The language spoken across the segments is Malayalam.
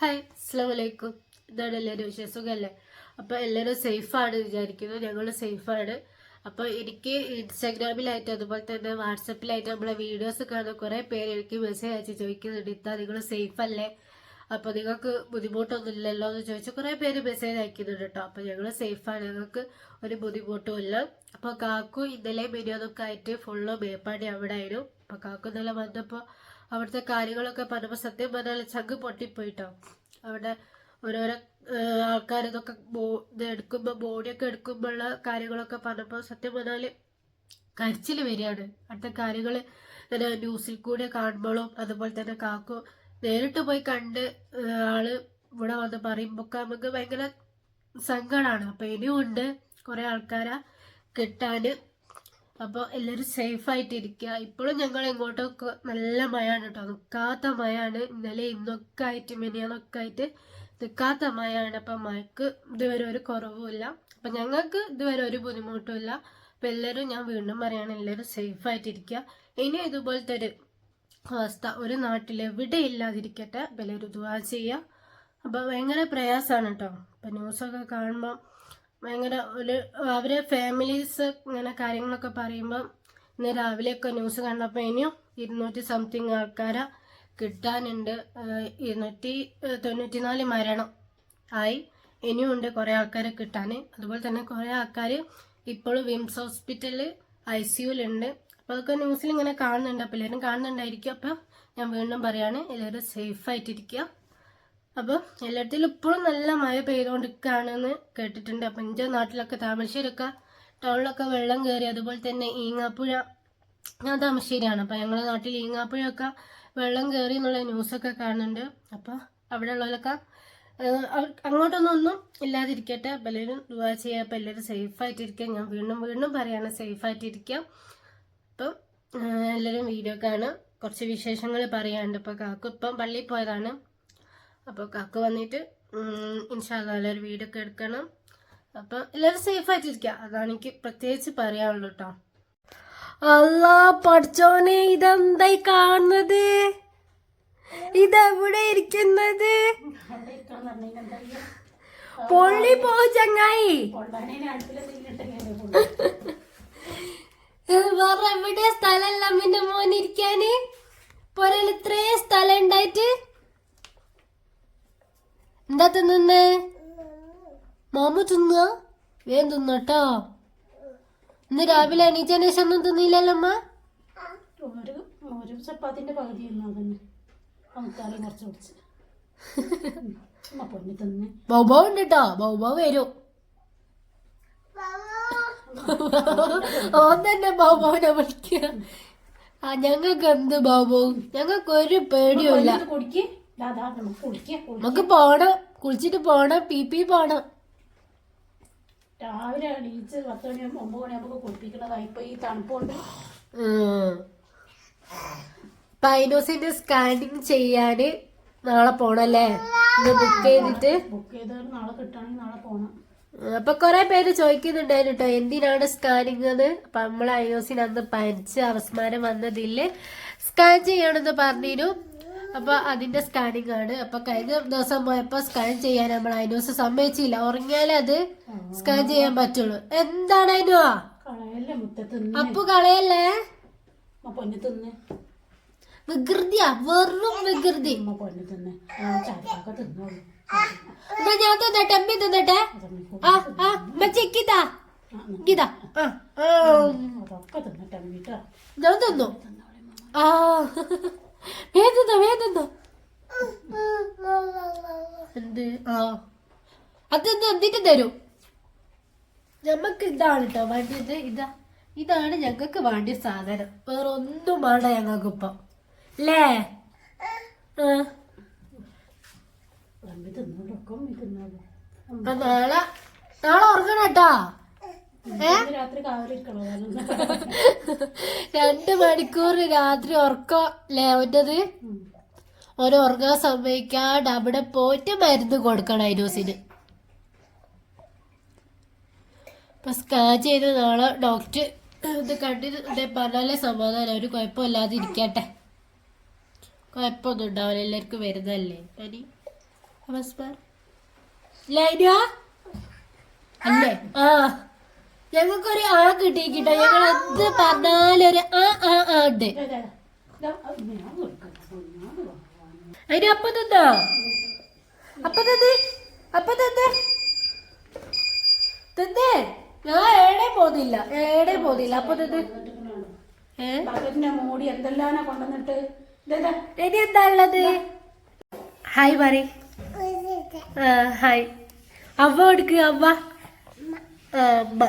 ഹായ് അസ്സാം വലൈക്കും ഇതാണ് എല്ലാവരും വിശേഷം. സുഖമല്ലേ അപ്പോൾ എല്ലാവരും സേഫാണ് വിചാരിക്കുന്നു. ഞങ്ങൾ സേഫാണ്. അപ്പോൾ എനിക്ക് ഇൻസ്റ്റാഗ്രാമിലായിട്ട് അതുപോലെ തന്നെ വാട്സപ്പിലായിട്ട് നമ്മളെ വീഡിയോസ് കാണുന്ന കുറേ പേര് എനിക്ക് മെസ്സേജ് അയച്ച് ചോദിക്കുന്നുണ്ട്. ഇത്താ നിങ്ങൾ സേഫ് അല്ലേ അപ്പോൾ നിങ്ങൾക്ക് ബുദ്ധിമുട്ടൊന്നും ഇല്ലല്ലോ എന്ന് ചോദിച്ചാൽ കുറേ പേര് മെസ്സേജ് അയക്കുന്നുണ്ട് കേട്ടോ. അപ്പോൾ ഞങ്ങൾ സേഫാണ്. ഞങ്ങൾക്ക് ഒരു ബുദ്ധിമുട്ടുമില്ല അപ്പോൾ കാക്കു ഇന്നലെ മിനിയൊക്കെ ആയിട്ട് ഫുള്ള് മേപ്പാടി അവിടെ ആയിരുന്നു. അപ്പോൾ കാക്കു ഇന്നലെ വന്നപ്പോൾ അവിടുത്തെ കാര്യങ്ങളൊക്കെ പറഞ്ഞപ്പോൾ സത്യം പറഞ്ഞാൽ ചങ്ക് പൊട്ടിപ്പോയിട്ടോ. അവിടെ ഓരോരോ ആൾക്കാർ ഇതൊക്കെ ബോ എടുക്കുമ്പോൾ ബോഡിയൊക്കെ എടുക്കുമ്പോഴുള്ള കാര്യങ്ങളൊക്കെ പറഞ്ഞപ്പോൾ സത്യം പറഞ്ഞാൽ കരച്ചിൽ വരികയാണ്. അടുത്ത കാര്യങ്ങൾ ഇങ്ങനെ ന്യൂസിൽ കൂടെ കാണുമ്പോഴും അതുപോലെ തന്നെ കാക്കു നേരിട്ട് പോയി കണ്ട് ആൾ ഇവിടെ വന്ന് പറയുമ്പോൾ നമുക്ക് ഭയങ്കര സങ്കടമാണ് അപ്പം ഇനിയും ഉണ്ട്. കുറേ ആൾക്കാരെ കിട്ടാൻ അപ്പോൾ എല്ലാവരും സേഫായിട്ടിരിക്കുക ഇപ്പോഴും ഞങ്ങൾ ഇങ്ങോട്ടൊക്കെ നല്ല മഴയാണ് കേട്ടോ നിൽക്കാത്ത മഴയാണ്. ഇന്നലെ ഇന്നൊക്കെ ആയിട്ട് മിനിയാന്നൊക്കെ ആയിട്ട് നിൽക്കാത്ത മഴയാണ്. അപ്പം മഴക്ക് ഇതുവരെ ഒരു കുറവുമില്ല. അപ്പം ഞങ്ങൾക്ക് ഇതുവരെ ഒരു ബുദ്ധിമുട്ടുമില്ല. അപ്പം എല്ലാവരും ഞാൻ വീണ്ടും പറയാണ് എല്ലാവരും സേഫായിട്ടിരിക്കുക ഇനി ഇതുപോലത്തെ ഒരു അവസ്ഥ ഒരു നാട്ടിൽ എവിടെ ഇല്ലാതിരിക്കട്ടെ. അപ്പം എല്ലാവരും ദുവാ ചെയ്യുക അപ്പോൾ ഭയങ്കര പ്രയാസമാണ് കേട്ടോ അപ്പം ന്യൂസൊക്കെ കാണുമ്പോൾ ഭയങ്കര ഒരു അവരെ ഫാമിലീസ് ഇങ്ങനെ കാര്യങ്ങളൊക്കെ പറയുമ്പോൾ ഇന്ന് രാവിലെയൊക്കെ ന്യൂസ് കണ്ടപ്പോൾ ഇനിയും ഇരുന്നൂറ്റി സംതിങ് ആൾക്കാരെ കിട്ടാനുണ്ട്. ഇരുന്നൂറ്റി തൊണ്ണൂറ്റി നാല് മരണം ആയി. ഇനിയും ഉണ്ട് കുറേ ആൾക്കാരെ കിട്ടാൻ അതുപോലെ തന്നെ കുറേ ആൾക്കാർ ഇപ്പോഴും വിംസ് ഹോസ്പിറ്റലിൽ ഐ സിയുലുണ്ട് അപ്പോൾ അതൊക്കെ ന്യൂസിൽ ഇങ്ങനെ കാണുന്നുണ്ട്. അപ്പോൾ എല്ലാവരും കാണുന്നുണ്ടായിരിക്കും. അപ്പോൾ ഞാൻ വീണ്ടും പറയാണ് എല്ലാവരും സേഫായിട്ടിരിക്കുക. അപ്പോൾ എല്ലായിടത്തും ഇപ്പോഴും നല്ല മഴ പെയ്തുകൊണ്ടിരിക്കുകയാണെന്ന് കേട്ടിട്ടുണ്ട്. അപ്പം എന്റെ നാട്ടിലൊക്കെ താമരശ്ശേരിയൊക്കെ ടൗണിലൊക്കെ വെള്ളം കയറി അതുപോലെ തന്നെ ഈങ്ങാപ്പുഴ. ഞാൻ താമരശ്ശേരിയാണ്. അപ്പം ഞങ്ങളുടെ നാട്ടിൽ ഈങ്ങാപ്പുഴയൊക്കെ വെള്ളം കയറി എന്നുള്ള ന്യൂസൊക്കെ കാണുന്നുണ്ട്. അപ്പോൾ അവിടെ ഉള്ളവരൊക്കെ അങ്ങോട്ടൊന്നൊന്നും ഇല്ലാതിരിക്കട്ടെ. പലരും എല്ലാവരും ദുവാ ചെയ്യുക. അപ്പം എല്ലാവരും സേഫായിട്ടിരിക്കുക ഞാൻ വീണ്ടും വീണ്ടും പറയാണ് സേഫായിട്ടിരിക്കുക അപ്പം എല്ലാവരും വീഡിയോ കാണുക. കുറച്ച് വിശേഷങ്ങൾ പറയാനുണ്ട്. ഇപ്പോൾ കാക്കു ഇപ്പം പള്ളിയിൽ പോയതാണ്. അപ്പോൾ കാക്ക വന്നിട്ട് ഇൻഷാല്ല എല്ലാവരും വീഡിയോ എടുക്കണം. അപ്പം എല്ലാവരും സേഫായിട്ടിരിക്കുക അതാണ് എനിക്ക് പ്രത്യേകിച്ച് പറയാനുള്ളൂ കേട്ടോ അല്ലാ പഠിച്ചോനെ ഇതെന്തായി കാണുന്നത്? ഇതെവിടെ ഇരിക്കുന്നത്? പൊള്ളി പോ ചങ്ങായി. വേറെ എവിടെ സ്ഥലമല്ല അമ്മിന്റെ മോനിരിക്കാന് പൊരയിൽ ഇത്രയും സ്ഥലം ഉണ്ടായിട്ട്? എന്താ തിന്നുന്ന്? മാമു തിന്ന? വേഗം തിന്നട്ടോ ഇന്ന് രാവിലെ എണീച്ചതിന് ശേഷം ഒന്നും തിന്നില്ലല്ലോ അമ്മ? ഒരു ഒരു ചപ്പാത്തിന്റെ പകുതി തിന്നാ തന്നെ. അമുത്താറി കുറച്ച് കുടിച്ച് അമ്മ പൊന്നി തിന്ന്. ബൗബോ ഉണ്ട് കേട്ടോ ബൗബാവ് വരും. ഓൻ തന്നെ ബൗബാവിനെ വിളിക്കുക ആ ഞങ്ങൾക്ക് എന്ത് ബൗബാവും ഞങ്ങൾക്ക് ഒരു പേടിയുമില്ല. ഇല്ല ദാദാ നമുക്ക് പോണം. കുളിച്ചിട്ട് പോണം. പി പി പോണം. രാവിലെ എണീച്ച് പത്ത് മണിയാകുമ്പോൾ ഒമ്പത് മണിയാകുമ്പോൾ കുളിപ്പിക്കണതാ ഇപ്പൊ ഈ തണുപ്പുണ്ട്. പൈനോസിന്റെ സ്കാനിങ് ചെയ്യാന് നാളെ പോണല്ലേ? ഇത് ബുക്ക് ചെയ്തിട്ട്? ബുക്ക് ചെയ്താൽ നാളെ കിട്ടുകയാണെങ്കിൽ നാളെ പോണം. അപ്പൊ കൊറേ പേര് ചോദിക്കുന്നുണ്ടായിരുന്നു കേട്ടോ എന്തിനാണ് സ്കാനിങ് എന്ന് അപ്പൊ നമ്മൾ ഐനോസിന് അന്ന് പനിച്ച് അവസ്മാരം വന്നതിൽ സ്കാൻ ചെയ്യണമെന്ന് പറഞ്ഞിരുന്നു. അപ്പൊ അതിന്റെ സ്കാനിങ് ആണ്. അപ്പൊ കഴിഞ്ഞ ദിവസം പോയപ്പോ സ്കാൻ ചെയ്യാൻ നമ്മൾ ഐനോസ് സമ്മതിച്ചില്ല. ഉറങ്ങിയാലേ അത് സ്കാൻ ചെയ്യാൻ പറ്റുള്ളൂ. എന്താണ് അതിനോ അപ്പു കളയല്ലേ? വികൃതിയാ. വെറും വികൃതി. എന്നാ ഞാൻ തിന്നട്ടെ. അമ്മി തിന്നട്ടെ. ആ ആ മച്ചിക്കിതാ ഇതാ. ആ ഞാൻ തിന്നു? ആ. വേദന വേദന എന്ത്? ആ. അതെന്ത് എന്തിട്ട് തരും? ഞമ്മക്ക് ഇതാണ് കേട്ടോ വേണ്ടത്. ഇതാ ഇതാണ് ഞങ്ങൾക്ക് വേണ്ടിയ സാധനം. വേറെ ഒന്നും വേണ്ട ഞങ്ങൾക്ക് ഇപ്പം അല്ലേ നാളെ നാളെ ഉറങ്ങണം കേട്ടാ രണ്ട് മണിക്കൂർ രാത്രി ഉറക്കം അല്ലേ അവന്റെത്? ഒരു ഉറങ്ങാൻ സമ്മതിക്കാണ്ട് അവിടെ പോയിട്ട് മരുന്ന് കൊടുക്കണം ഐനോസിന് ഇപ്പൊ സ്കാൻ ചെയ്ത് നാളെ ഡോക്ടർ ഇത് കണ്ടിട്ട് പറഞ്ഞാലേ സമാധാനം. ഒരു കുഴപ്പമില്ലാതെ ഇരിക്കട്ടെ. കുഴപ്പമൊന്നും ഉണ്ടാവില്ല. എല്ലാവർക്കും വരുന്നതല്ലേ? പനി നമസ്കാരം. അല്ലേ? ആ. ഞങ്ങൾക്കൊരു ആ കിട്ടിക്കിട്ടോ ഞങ്ങൾ എന്ത് പറഞ്ഞാലൊരു ആ ആ ആ ഉണ്ട്. അതിന് അപ്പൊ തന്നോ അപ്പൊ തന്നെ അപ്പൊ തന്നെ തന്നെ ഞാൻ ഏടെ പോന്നില്ല. ഏടെ പോന്നില്ല. അപ്പൊ തന്നെ മൂടി കൊണ്ടുവന്നിട്ട്. ഇനി എന്താ ഉള്ളത്? ഹായ് പറ ഹായ്. അവ എടുക്ക്. അവ. ആ, അമ്മ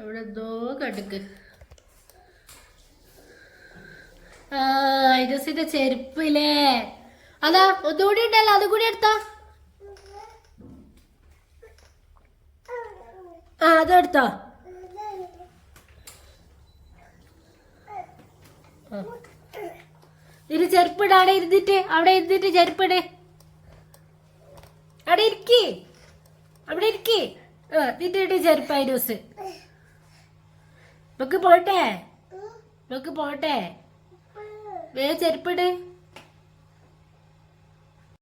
അവിടെ എന്തോ കടുക്ക് ആ ഐജസിന്റെ ചെരുപ്പില്ലേ അതാ ഒന്നുകൂടി ഉണ്ടല്ലോ അതും കൂടി എടുത്താ. ആ അതെടുത്തോ എടുത്താ. ഇത് ചെരുപ്പിട് അവിടെ ഇരുന്നിട്ട് അവിടെ ഇരുന്നിട്ട് ചെരുപ്പിട്. അവിടെ ഇരിക്കേ. അവിടെ ഇരിക്കി. ആ ചെറുപ്പായി ദിവസ് നമുക്ക് പോട്ടെ. നമുക്ക് പോട്ടെ. വേ ചെരുപ്പിട്